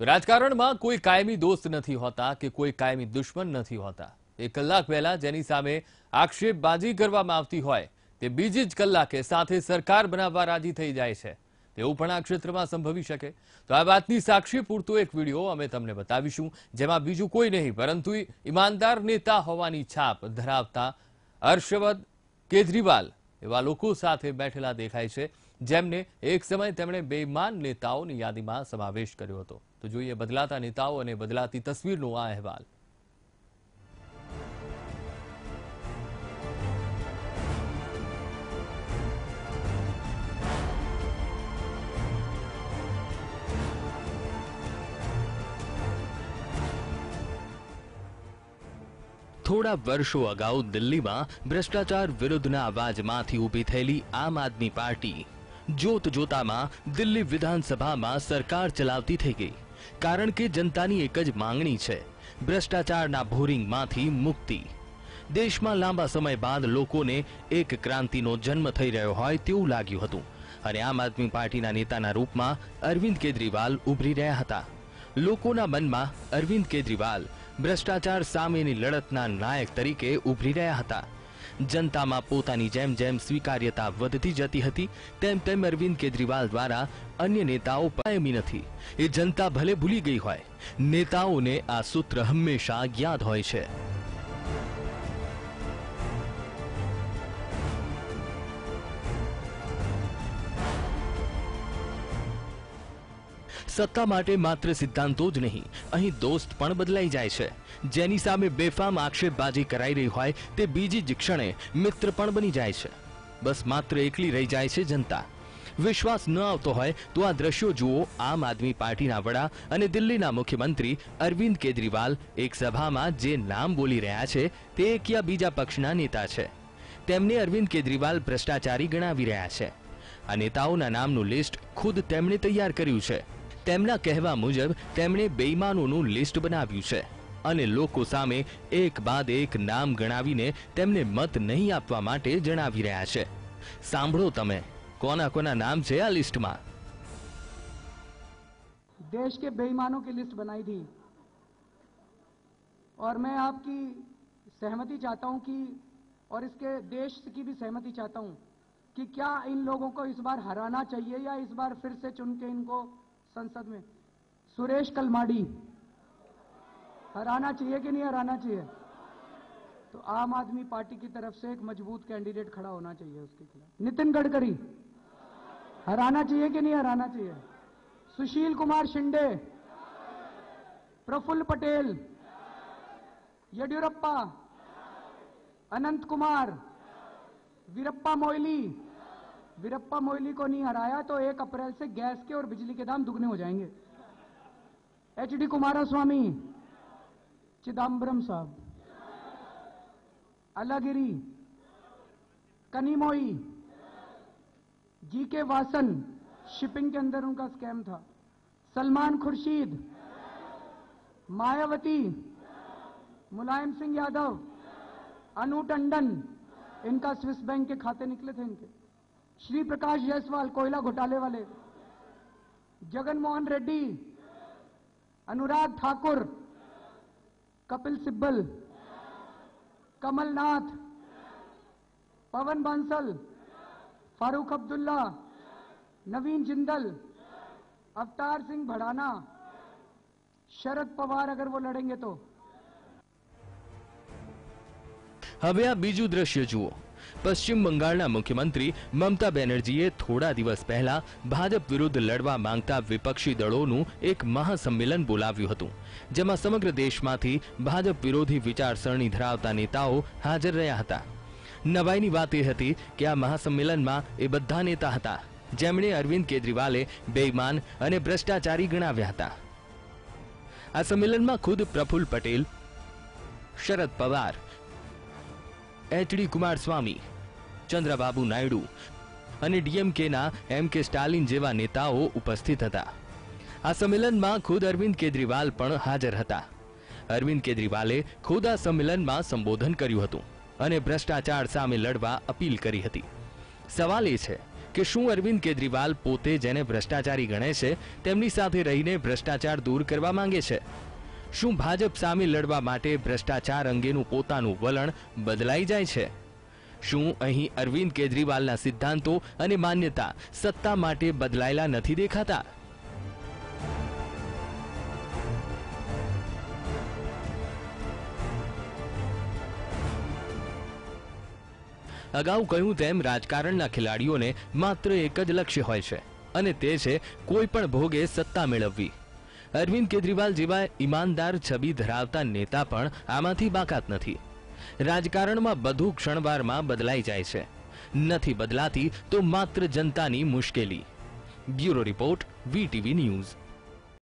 રાજકારણમાં કોઈ કાયમી દોસ્ત નથી હોતા કે કોઈ કાયમી દુશ્મન નથી હોતા. એક કલાક પહેલા જેની સામે આક્ષેપબાજી કરવામાં આવતી હોય, તે બીજી જ કલાકે સાથે સરકાર બનાવવા રાજી થઈ જાય છે. તેવું પણ આ ક્ષેત્રમાં સંભવી શકે. તો આ વાતની સાક્ષી પૂરતો એક વીડિયો અમે તમને બતાવીશું, જેમાં બીજું કોઈ નહીં, પરંતુ ઈમાનદાર નેતા હોવાની છાપ ધરાવતા હર્ષવદ કેજરીવાલ એવા લોકો સાથે બેઠેલા દેખાય છે. જેમને એક સમય તેમણે બેઈમાન નેતાઓની યાદીમાં સમાવેશ કર્યો હતો. તો જોઈએ બદલાતા નેતાઓ અને બદલાતી તસવીરનો આ અહેવાલ. થોડા વર્ષો અગાઉ દિલ્હીમાં ભ્રષ્ટાચાર વિરુદ્ધના અવાજમાંથી ઊભી થયેલી આમ આદમી પાર્ટી જોત જોતામાં દિલ્હી વિધાનસભામાં સરકાર ચલાવતી થઈ ગઈ. કારણ કે જનતાની એક જ માંગણી છે, ભ્રષ્ટાચારના ભોરિંગમાંથી મુક્તિ. દેશમાં લાંબા સમય બાદ લોકોને એક ક્રાંતિનો જન્મ થઈ રહ્યો હોય તેવું લાગ્યું હતું. અને આમ આદમી પાર્ટીના નેતાના રૂપમાં અરવિંદ કેજરીવાલ ઉભરી રહ્યા હતા. લોકોના મનમાં અરવિંદ કેજરીવાલ ભ્રષ્ટાચાર સામેની લડતના નાયક તરીકે ઉભરી રહ્યા હતા. જનતામાં પોતાની જેમ જેમ સ્વીકાર્યતા વધતી જતી હતી, તેમ તેમ અરવિંદ કેજરીવાલ દ્વારા અન્ય નેતાઓ કાયમી નથી. એ જનતા ભલે ભૂલી ગઈ હોય, નેતાઓને આ સૂત્ર હંમેશા યાદ હોય છે. સત્તા માટે માત્ર સિદ્ધાંતો જ નહીં, અહીં દોસ્ત પણ બદલાઈ જાય છે. જેની સામે બેફામ આક્ષેપબાજી કરાઈ રહી હોય તે બીજી જ ક્ષણે મિત્ર પણ બની જાય છે. બસ માત્ર એકલી રહી જાય છે જનતા. વિશ્વાસ ન આવતો હોય તો આ દ્રશ્યો જુઓ આમ આદમી પાર્ટીના વડા અને દિલ્હીના મુખ્યમંત્રી અરવિંદ કેજરીવાલ એક સભામાં જે નામ બોલી રહ્યા છે તે એક યા બીજા પક્ષના નેતા છે. તેમને અરવિંદ કેજરીવાલ ભ્રષ્ટાચારી ગણાવી રહ્યા છે. આ નેતાઓના નામનું લિસ્ટ ખુદ તેમણે તૈયાર કર્યું છે. તેમના કહેવા મુજબ તેમણે બેઈમાનોનું લિસ્ટ બનાવ્યું છે અને લોકો સામે એક બાદ એક નામ ગણાવીને તેમને મત નહીં આપવા માટે જણાવી રહ્યા છે સાંભળો તમે કોના કોના નામ છે આ લિસ્ટમાં देश के बेईमानों की लिस्ट बनाई थी और मैं आपकी सहमति चाहता हूं कि और इसके देश की भी सहमति चाहता हूं कि क्या इन लोगों को इस बार हराना चाहिए या इस बार फिर से चुन के इनको संसद में। सुरेश कलमाड़ी। हराना चाहिए कि नहीं हराना चाहिए? तो आम आदमी पार्टी की तरफ़ से एक मज़बूत कैंडिडेट खड़ा होना चाहिए उसके खिलाफ। नितिन गडकरी। हराना चाहिए कि नहीं हराना चाहिए? सुशील कुमार शिंदे। प्रफुल्ल पटेल। येडियुरप्पा। अनंत कुमार। वीरप्पा मोइली। वीरप्पा मोइली को नहीं हराया तो एक अप्रैल से गैस के और बिजली के दाम दुगने हो जाएँगे। H D Kumaraswamy Chidambaram साहब, अलागिरी, कनीमोई जी के वासन, शिपिंग के अंदर उनका स्कैम था। सलमान खुर्शीद, मायावती, मुलायम सिंह यादव, अनु टंडन, इनका स्विस बैंक के खाते निकले थे इनके। श्री प्रकाश जायसवाल कोयला घोटाले वाले जगन मोहन रेड्डी अनुराग ठाकुर कपिल सिब्बल कमलनाथ पवन बांसल फारूक अब्दुल्ला नवीन जिंदल अवतार सिंह भड़ाना शरद पवार अगर वो लड़ेंगे तो હવે આ બીજું દ્રશ્ય જુઓ પશ્ચિમ બંગાળના મુખ્યમંત્રી મમતા બેનર્જીએ થોડા દિવસ પહેલા ભાજપ વિરુદ્ધ લડવા માંગતા વિપક્ષી દળોનું એક મહાસંમેલન બોલાવ્યું હતું, જેમાં સમગ્ર દેશમાંથી ભાજપ વિરોધી વિચારસરણી ધરાવતા નેતાઓ હાજર રહ્યા હતા. નવાઈની વાત એ હતી કે આ મહાસંમેલનમાં એ બધા નેતા હતા, જેમણે અરવિંદ કેજરીવાલે બેઈમાન અને ભ્રષ્ટાચારી ગણાવ્યા હતા. આ સંમેલનમાં ખુદ પ્રફુલ્લ પટેલ, શરદ પવાર એચડી કુમારસ્વામી, ચંદ્રબાબુ નાયડુ અને ડીએમકેના એમ કે સ્ટાલિન જેવા નેતાઓ ઉપસ્થિત હતા. આ સંમેલનમાં ખુદ અરવિંદ કેજરીવાલ પણ હાજર હતા. અરવિંદ કેજરીવાલે ખુદ આ સંમેલનમાં સંબોધન કર્યું હતું અને ભ્રષ્ટાચાર સામે લડવા અપીલ કરી હતી. સવાલ એ છે કે શું અરવિંદ કેજરીવાલ પોતે જેને ભ્રષ્ટાચારી ગણે છે, તેમની સાથે રહીને ભ્રષ્ટાચાર દૂર કરવા માંગે છે? શું ભાજપ સામે લડવા માટે ભ્રષ્ટાચાર અંગેનું પોતાનું વલણ બદલાઈ જાય છે? શું અહીં અરવિંદ કેજરીવાલના સિદ્ધાંતો અને માન્યતા સત્તા માટે બદલાયેલા નથી દેખાતા? અગાઉ કહ્યું તેમ રાજકારણના ખેલાડીઓને માત્ર એક જ લક્ષ્ય હોય છે, અને તે છે કોઈ પણ ભોગે સત્તા મેળવવી. અરવિંદ કેજરીવાલ જેવા ઈમાનદાર, છબી ધરાવતા નેતા પણ આમાંથી બાકાત નથી. રાજકારણમાં બધું ક્ષણવારમાં બદલાઈ જાય છે. નથી બદલાતી તો માત્ર જનતાની મુશ્કેલી. Bureau report, VTV news.